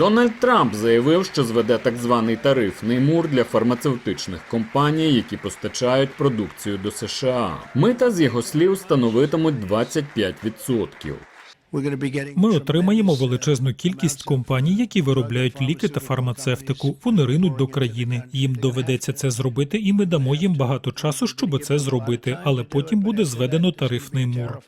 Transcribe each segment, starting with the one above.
Дональд Трамп заявив, що зведе так званий тарифний мур для фармацевтичних компаній, які постачають продукцію до США. Мита з його слів становитимуть 25%. Ми отримаємо величезну кількість компаній, які виробляють ліки та фармацевтику. Вони ринуть до країни. Їм доведеться це зробити, і ми дамо їм багато часу, щоб це зробити. Але потім буде зведено тарифний мур.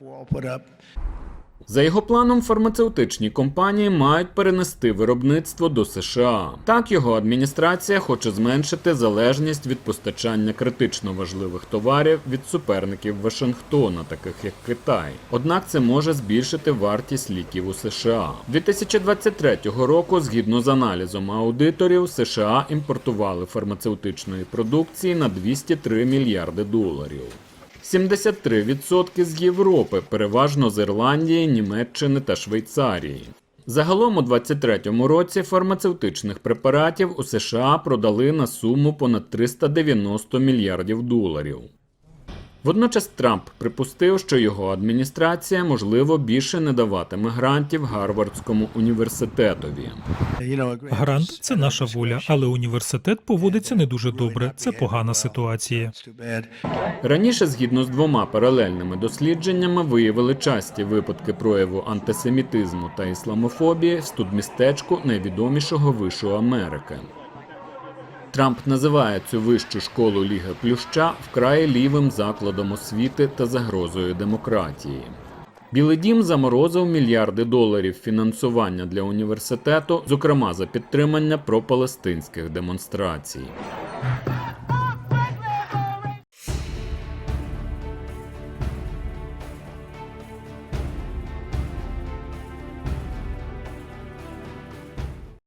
За його планом, фармацевтичні компанії мають перенести виробництво до США. Так його адміністрація хоче зменшити залежність від постачання критично важливих товарів від суперників Вашингтона, таких як Китай. Однак це може збільшити вартість ліків у США. 2023 року, згідно з аналізом аудиторів, США імпортували фармацевтичної продукції на 203 мільярди доларів. 73% з Європи, переважно з Ірландії, Німеччини та Швейцарії. Загалом у 2023 році фармацевтичних препаратів у США продали на суму понад 390 мільярдів доларів. Водночас Трамп припустив, що його адміністрація можливо більше не даватиме грантів Гарвардському університетові. Грант це наша воля, але університет поводиться не дуже добре. Це погана ситуація. Раніше, згідно з двома паралельними дослідженнями, виявили часті випадки прояву антисемітизму та ісламофобії в студмістечку найвідомішого вишу Америки. Трамп називає цю вищу школу Ліги Плюща вкрай лівим закладом освіти та загрозою демократії. Білий дім заморозив мільярди доларів фінансування для університету, зокрема за підтримання пропалестинських демонстрацій.